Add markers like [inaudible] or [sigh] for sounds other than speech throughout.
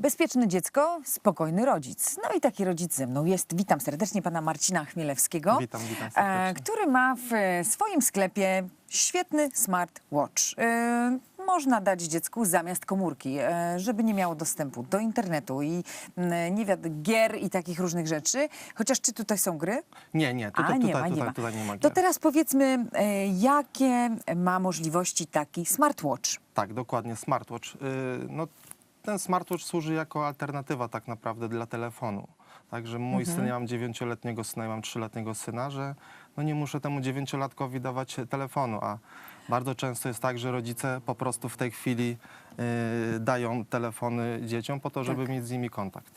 Bezpieczne dziecko, spokojny rodzic. No i taki rodzic ze mną jest. Witam serdecznie pana Marcina Chmielewskiego, Witam, witam e, serdecznie. który ma w e, swoim sklepie świetny smartwatch. E, Można dać dziecku zamiast komórki, e, żeby nie miało dostępu do internetu i mm, nie wiadomo, gier i takich różnych rzeczy. Chociaż czy tutaj są gry? Nie, nie, tutaj, A, nie tutaj, ma, nie tutaj, ma. tutaj nie ma To gier. teraz powiedzmy, e, jakie ma możliwości taki smartwatch? Tak, dokładnie, smartwatch. Y, No, ten smartwatch służy jako alternatywa tak naprawdę dla telefonu. Także mój Mhm. syn, ja mam dziewięcioletniego syna i mam trzyletniego syna, że no nie muszę temu dziewięciolatkowi dawać telefonu, a bardzo często jest tak, że rodzice po prostu w tej chwili y, dają telefony dzieciom po to, żeby Tak. mieć z nimi kontakt.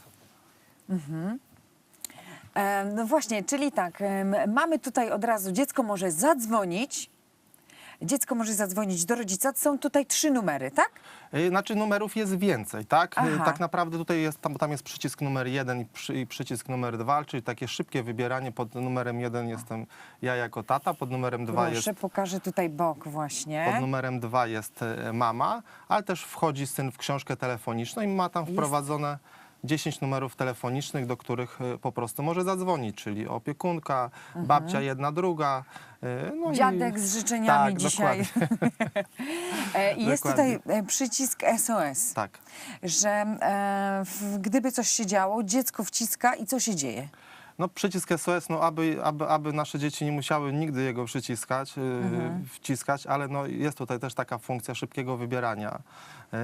E, No właśnie, czyli tak, mamy tutaj od razu, dziecko może zadzwonić, dziecko może zadzwonić do rodzica, są tutaj trzy numery, tak? Y, Znaczy numerów jest więcej, tak? Y, Aha. Tak naprawdę tutaj jest, tam, tam jest przycisk numer jeden i, przy, i przycisk numer dwa, czyli takie szybkie wybieranie. Pod numerem jeden jestem ja jako tata, pod numerem dwa jest Proszę, pokażę tutaj bok właśnie. pod numerem dwa jest e, mama, ale też wchodzi syn w książkę telefoniczną i ma tam wprowadzone 10 numerów telefonicznych, do których e, po prostu może zadzwonić, czyli opiekunka, babcia jedna, druga. e, No Mhm. Dziadek i... z życzeniami Tak, dzisiaj. [laughs] E, I jest Dokładnie. tutaj e, przycisk SOS, Tak. że e, w, gdyby coś się działo, dziecko wciska i co się dzieje? No przycisk SOS, no aby, aby, aby nasze dzieci nie musiały nigdy jego przyciskać, yy, Mhm. wciskać, ale no jest tutaj też taka funkcja szybkiego wybierania. Yy,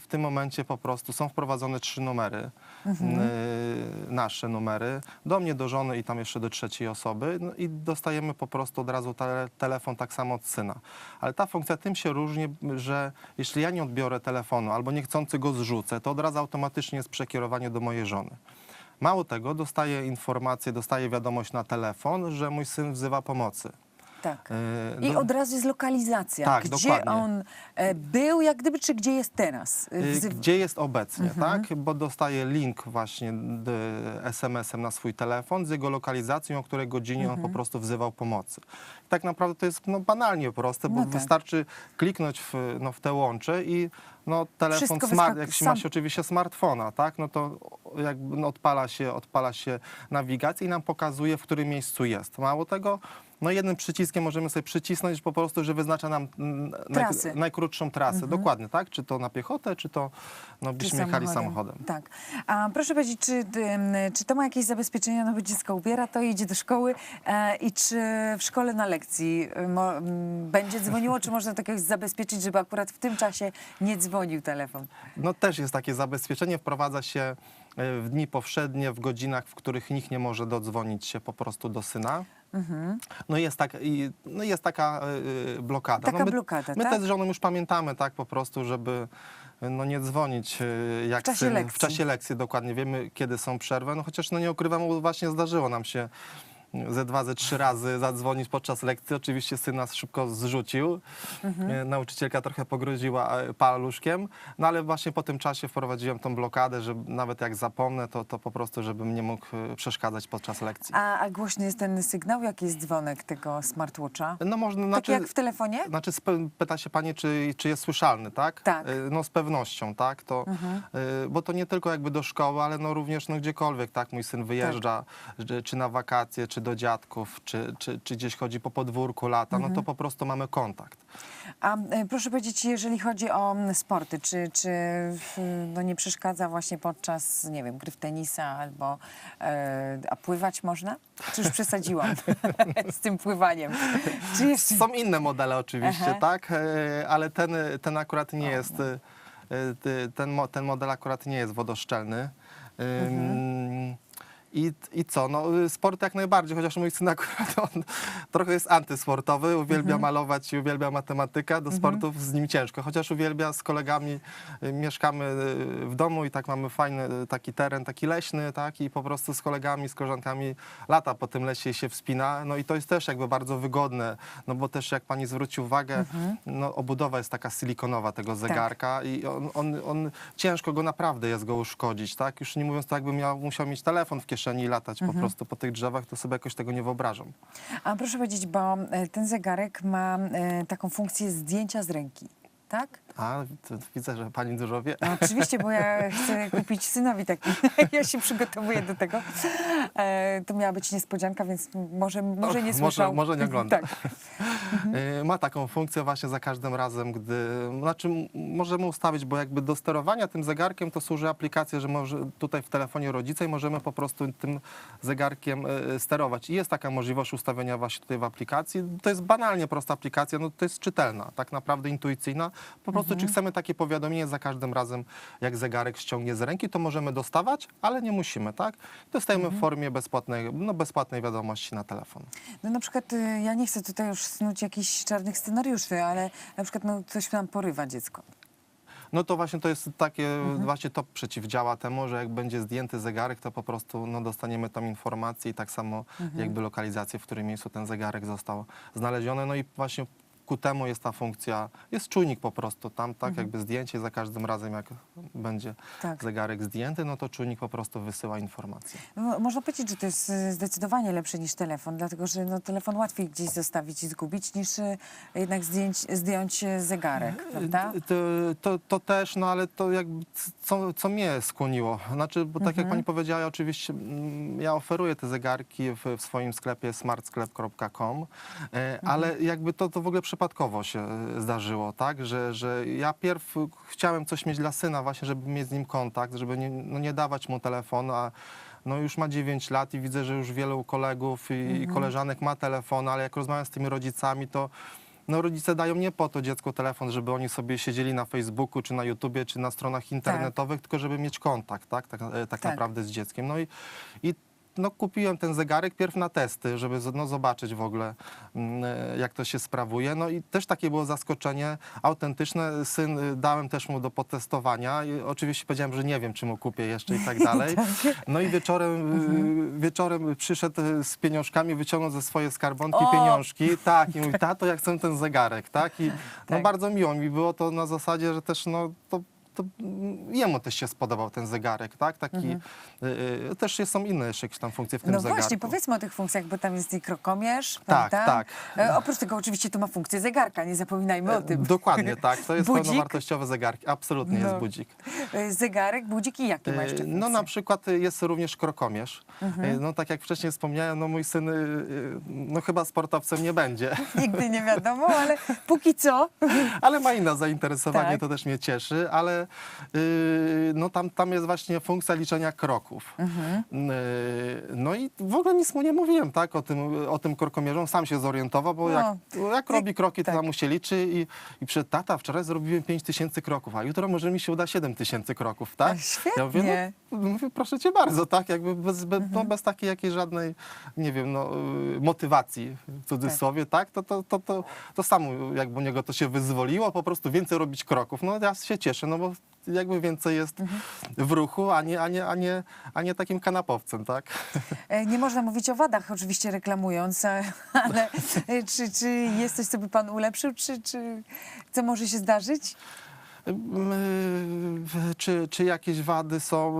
w tym momencie po prostu są wprowadzone trzy numery, Mhm. yy, nasze numery, do mnie, do żony i tam jeszcze do trzeciej osoby no i dostajemy po prostu od razu tele, telefon tak samo od syna. Ale ta funkcja tym się różni, że jeśli ja nie odbiorę telefonu albo niechcący go zrzucę, to od razu automatycznie jest przekierowanie do mojej żony. Mało tego, dostaję informację, dostaję wiadomość na telefon, że mój syn wzywa pomocy. Tak. Yy, I do- od razu jest lokalizacja. Tak, gdzie dokładnie. on e, był, jak gdyby, czy gdzie jest teraz? E, wzyw- Gdzie jest obecnie, Mhm. tak? Bo dostaję link właśnie d- SMS-em na swój telefon z jego lokalizacją, o której godzinie Mhm. on po prostu wzywał pomocy. Tak naprawdę to jest no, banalnie proste, bo No tak. wystarczy kliknąć w, no, w te łącze i no, telefon Wszystko smart, wyskak- jak się sam- się oczywiście smartfona, tak? No to jakby no, odpala, się, odpala się nawigację i nam pokazuje, w którym miejscu jest. Mało tego, no jednym przyciskiem możemy sobie przycisnąć po prostu, że wyznacza nam mm, Trasy. naj, najkrótszą trasę. Dokładnie, tak? Czy to na piechotę, czy to no, byśmy jechali samochodem. Tak. A proszę powiedzieć, czy, ym, czy to ma jakieś zabezpieczenia, no bo dziecko ubiera to, idzie do szkoły e, i czy w szkole na lekcji y, mo, m, będzie dzwoniło, czy można to jakoś zabezpieczyć, żeby akurat w tym czasie nie dzwonił telefon? No też jest takie zabezpieczenie, wprowadza się e, w dni powszednie, w godzinach, w których nikt nie może dodzwonić się po prostu do syna. Mhm. No jest, tak, i- no jest taka e, blokada. Taka no my, blokada, My tak? też z żoną już pamiętamy tak po prostu, żeby e, no nie dzwonić e, jak W czasie syn, lekcji. w czasie lekcji dokładnie. Wiemy kiedy są przerwy, no chociaż no nie ukrywam, bo właśnie zdarzyło nam się ze dwa, ze trzy razy zadzwonić podczas lekcji. Oczywiście syn nas szybko zrzucił. Mhm. E, Nauczycielka trochę pogroziła e, paluszkiem, no ale właśnie po tym czasie wprowadziłem tą blokadę, że nawet jak zapomnę, to, to po prostu, żebym nie mógł e, przeszkadzać podczas lekcji. A, a głośny jest ten sygnał? Jaki jest dzwonek tego smartwatcha? No można, Tak znaczy, jak w telefonie? Znaczy, pyta się pani, czy, czy jest słyszalny, tak? Tak. No z pewnością, tak? To, y, bo to nie tylko jakby do szkoły, ale no również no, gdziekolwiek, tak? Mój syn wyjeżdża, że- czy na wakacje, czy do dziadków, czy, czy, czy gdzieś chodzi po podwórku lata, no to po prostu mamy kontakt. A e, proszę powiedzieć, jeżeli chodzi o mm, sporty, czy, czy no nie przeszkadza właśnie podczas, nie wiem, gry w tenisa albo, e, a pływać można? Czy już przesadziłam [laughs] z tym pływaniem? Czy jeszcze... Są inne modele oczywiście, Aha. tak? E, Ale ten, ten akurat nie jest, e, e, ten, mo- ten model akurat nie jest wodoszczelny. Ym, I, I co? No, y, sport jak najbardziej, chociaż mój syn akurat on [laughs] trochę jest antysportowy, uwielbia malować i uwielbia matematykę. Do sportów z nim ciężko, chociaż uwielbia z kolegami. y, Mieszkamy y, w domu i tak mamy fajny taki teren, taki leśny, tak? I po prostu z kolegami, z koleżankami lata po tym lesie się wspina. No i to jest też jakby bardzo wygodne, no bo też jak pani zwróci uwagę, no obudowa jest taka silikonowa tego zegarka i on, on, on ciężko go naprawdę jest go uszkodzić, tak? Już nie mówiąc to, jakby miał, musiał mieć telefon w kieszeni i latać po prostu po tych drzewach, to sobie jakoś tego nie wyobrażam. A proszę powiedzieć, bo e, ten zegarek ma e, taką funkcję zdjęcia z ręki. tak? A, to widzę, że pani dużo wie. No, oczywiście, bo ja chcę kupić synowi taki. [laughs] Ja się przygotowuję do tego. E, to miała być niespodzianka, więc może, może Och, nie może- słyszał. może nie ogląda. Tak. Y, Ma taką funkcję właśnie za każdym razem, gdy, znaczy m- możemy ustawić, bo jakby do sterowania tym zegarkiem to służy aplikacja, że może tutaj w telefonie rodzica i możemy po prostu tym zegarkiem y, sterować. I jest taka możliwość ustawienia właśnie tutaj w aplikacji. To jest banalnie prosta aplikacja, no to jest czytelna, tak naprawdę intuicyjna. Po prostu czy chcemy takie powiadomienie za każdym razem, jak zegarek ściągnie z ręki, to możemy dostawać, ale nie musimy, tak? Dostajemy w formie bezpłatnej, no bezpłatnej wiadomości na telefon. No na przykład y, ja nie chcę tutaj już snuć jakichś czarnych scenariuszy, ale na przykład no, coś nam porywa dziecko. No to właśnie to jest takie, właśnie to przeciwdziała temu, że jak będzie zdjęty zegarek, to po prostu no, dostaniemy tam informację i tak samo jakby lokalizację, w którym miejscu ten zegarek został znaleziony. No i właśnie ku temu jest ta funkcja, jest czujnik po prostu tam, tak jakby zdjęcie za każdym razem jak będzie Tak. zegarek zdjęty, no to czujnik po prostu wysyła informację. No, można powiedzieć, że to jest y, zdecydowanie lepsze niż telefon, dlatego że no, telefon łatwiej gdzieś zostawić i zgubić, niż y, jednak zdjąć, zdjąć y, zegarek, prawda? To, to, to też, no ale to jakby co, co mnie skłoniło. Znaczy, bo tak jak pani powiedziała, ja oczywiście mm, ja oferuję te zegarki w, w swoim sklepie smartsklep.com, e, ale jakby to, to w ogóle przypadkowo się e, zdarzyło, tak, że, że ja pierw chciałem coś mieć dla syna właśnie, żeby mieć z nim kontakt, żeby nie, no nie dawać mu telefonu, a no już ma 9 lat i widzę, że już wielu kolegów i, i koleżanek ma telefon, ale jak rozmawiam z tymi rodzicami, to no rodzice dają nie po to dziecku telefon, żeby oni sobie siedzieli na Facebooku, czy na YouTubie, czy na stronach internetowych, tylko żeby mieć kontakt, tak, tak, e, tak, Tak. naprawdę z dzieckiem. No i, i no, kupiłem ten zegarek pierw na testy, żeby no, zobaczyć w ogóle, mm, e, jak to się sprawuje. No i też takie było zaskoczenie autentyczne. Syn y, dałem też mu do potestowania. I oczywiście powiedziałem, że nie wiem, czy mu kupię jeszcze i tak [laughs] dalej. No i wieczorem, y, wieczorem przyszedł y, z pieniążkami, wyciągnął ze swojej skarbonki O! pieniążki. [laughs] Tak, i mówi, tato, ja chcę ten zegarek, tak? I no Tak. bardzo miło mi było to na zasadzie, że też no to to jemu też się spodobał ten zegarek, tak? Taki, y, y, też są inne jeszcze jakieś tam funkcje w tym No zegarku. właśnie, powiedzmy o tych funkcjach, bo tam jest i krokomierz, Tak, prawda? tak. E, oprócz tego oczywiście to ma funkcję zegarka, nie zapominajmy o tym. Dokładnie, tak. To jest [laughs] Budzik? pełnowartościowy zegarek. Absolutnie No. jest budzik. E, Zegarek, budzik i jakie ma jeszcze E? No na przykład jest również krokomierz. Mhm. E, No tak jak wcześniej wspomniałem, no mój syn y, y, no chyba sportowcem nie będzie, [laughs] Nigdy nie wiadomo, ale póki co... [laughs] ale ma inne zainteresowanie, Tak. to też mnie cieszy, ale no tam, tam jest właśnie funkcja liczenia kroków. Mhm. Y, No i w ogóle nic mu nie mówiłem, tak, o tym, o tym krokomierzu. On sam się zorientował, bo No. jak, jak robi kroki, to tak. mu się liczy i, i przed tata wczoraj zrobiłem 5 tysięcy kroków, a jutro może mi się uda 7 tysięcy kroków, tak? Ja mówię, Świetnie. no, mówię, proszę cię bardzo, tak, jakby bez, be, Mhm. no, bez takiej jakiejś żadnej, nie wiem, no, y, motywacji w cudzysłowie, tak, to, to, to, to, to samo jakby u niego to się wyzwoliło, po prostu więcej robić kroków. No ja się cieszę, no bo jakby więcej jest Mhm. w ruchu, a nie, a, nie, a, nie, a nie takim kanapowcem, tak? E, Nie można mówić o wadach, oczywiście reklamując, a- ale e, czy, czy jest coś, co by pan ulepszył, czy, czy co może się zdarzyć? Czy, czy jakieś wady są?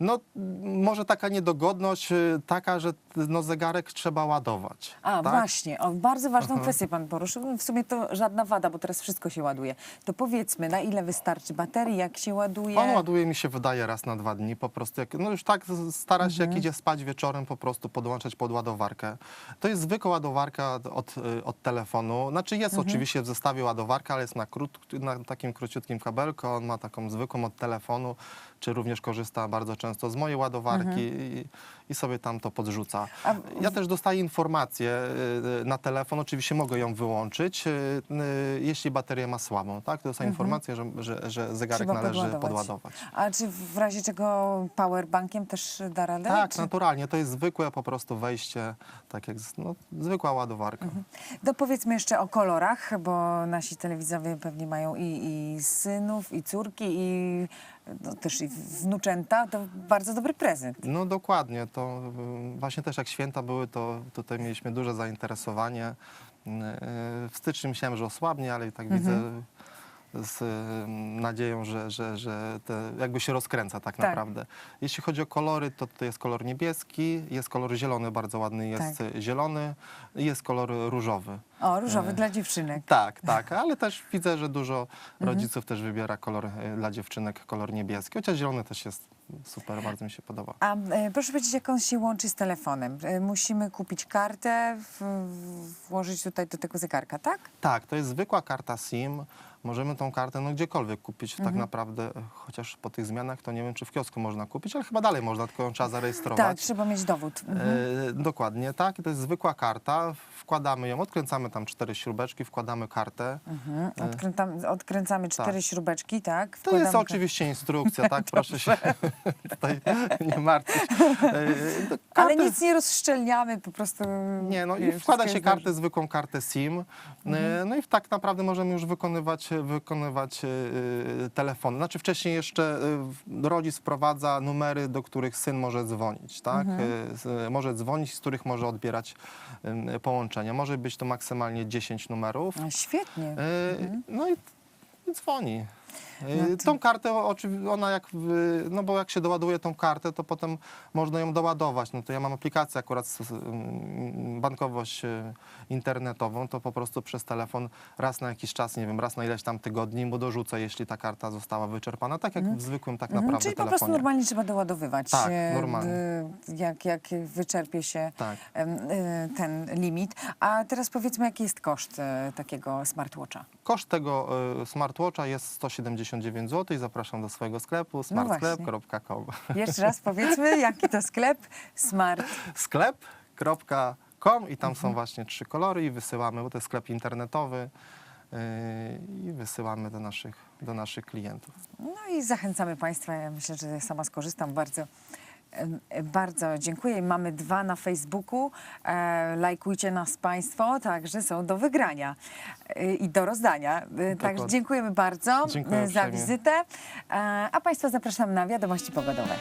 No, może taka niedogodność, y, taka, że no, zegarek trzeba ładować. A, tak? właśnie, o, bardzo ważną Aha. kwestię pan poruszył. W sumie to żadna wada, bo teraz wszystko się ładuje. To powiedzmy, na ile wystarczy baterii, jak się ładuje? On ładuje mi się wydaje raz na dwa dni, po prostu jak, no już tak stara się, jak idzie spać wieczorem, po prostu podłączać pod ładowarkę. To jest zwykła ładowarka od, od telefonu, znaczy jest oczywiście w zestawie ładowarka, ale jest na, krót, na takim króciutkim kabelku, on ma taką zwykłą od telefonu, czy również korzysta bardzo często z mojej ładowarki i, i sobie tam to podrzuca. Ja też dostaję informację y, na telefon, oczywiście mogę ją wyłączyć, y, y, jeśli bateria ma słabą, tak? Dostaję informację, że, że, że zegarek Trzeba należy podładować. podładować. A czy w razie czego powerbankiem też da radę? Tak, czy... naturalnie. To jest zwykłe po prostu wejście, tak jak z- no, zwykła ładowarka. To powiedzmy jeszcze o kolorach, bo nasi telewidzowie pewnie mają i, i synów, i córki, i no, też i wnuczęta. To bardzo dobry prezent. No dokładnie. To y, właśnie też jak święta były, to tutaj mieliśmy duże zainteresowanie. Y, W styczniu myślałem, że osłabnie, ale i tak widzę z nadzieją, że, że, że te jakby się rozkręca tak, Tak. naprawdę. Jeśli chodzi o kolory, to to jest kolor niebieski, jest kolor zielony, bardzo ładny jest Tak. zielony i jest kolor różowy. O, różowy dla dziewczynek. Tak, tak, [laughs] ale też widzę, że dużo Mhm. rodziców też wybiera kolor e, dla dziewczynek, kolor niebieski, chociaż zielony też jest super, bardzo mi się podoba. A e, proszę powiedzieć, jak on się łączy z telefonem? E, musimy kupić kartę, w, włożyć tutaj do tego zegarka, tak? Tak, to jest zwykła karta SIM. Możemy tą kartę no, gdziekolwiek kupić tak Mhm. naprawdę, e, chociaż po tych zmianach to nie wiem, czy w kiosku można kupić, ale chyba dalej można, tylko ją trzeba Tak, zarejestrować. trzeba mieć dowód. Mhm. E, dokładnie, tak. To jest zwykła karta. Wkładamy ją, odkręcamy tam cztery śrubeczki, wkładamy kartę. Mhm. Odkrętam, odkręcamy cztery śrubeczki, tak? To jest Wkładamy oczywiście instrukcja, tak? [laughs] Proszę się [laughs] tutaj nie martwić. E, [laughs] Ale nic nie rozszczelniamy, po prostu... Nie, no i wkłada się kartę, zwykłą kartę SIM. E, Mhm. No i tak naprawdę możemy już wykonywać, wykonywać e, e, telefony. Znaczy wcześniej jeszcze e, rodzic wprowadza numery, do których syn może dzwonić, tak? Mhm. Może dzwonić, z których może odbierać połączenia. Może być to maksymalnie 10 numerów. Świetnie. E, No i dzwoni. E, No Tą kartę, oczywiście, ona jak, no bo jak się doładuje tą kartę, to potem można ją doładować. No to ja mam aplikację akurat, mm, bankowość e, internetową, to po prostu przez telefon raz na jakiś czas, nie wiem, raz na ileś tam tygodni mu dorzucę, jeśli ta karta została wyczerpana, tak jak w zwykłym tak Mhm, naprawdę Czyli po telefonie. prostu normalnie trzeba doładowywać. Tak, e, normalnie. d- Jak, jak wyczerpie się Tak. ten limit. A teraz powiedzmy, jaki jest koszt takiego smartwatcha? Koszt tego smartwatcha jest 179 zł i zapraszam do swojego sklepu No smartsklep.com. Jeszcze raz powiedzmy, [laughs] jaki to sklep? Smart. sklep.com i tam Mhm. są właśnie trzy kolory i wysyłamy, bo to jest sklep internetowy yy, i wysyłamy do naszych, do naszych klientów. No i zachęcamy Państwa. Ja myślę, że sama skorzystam bardzo. Bardzo dziękuję. Mamy dwa na Facebooku. E, lajkujcie nas Państwo, także są do wygrania e, i do rozdania. E, Także dziękujemy bardzo Dziękuję za wizytę. A Państwa zapraszam na wiadomości pogodowe.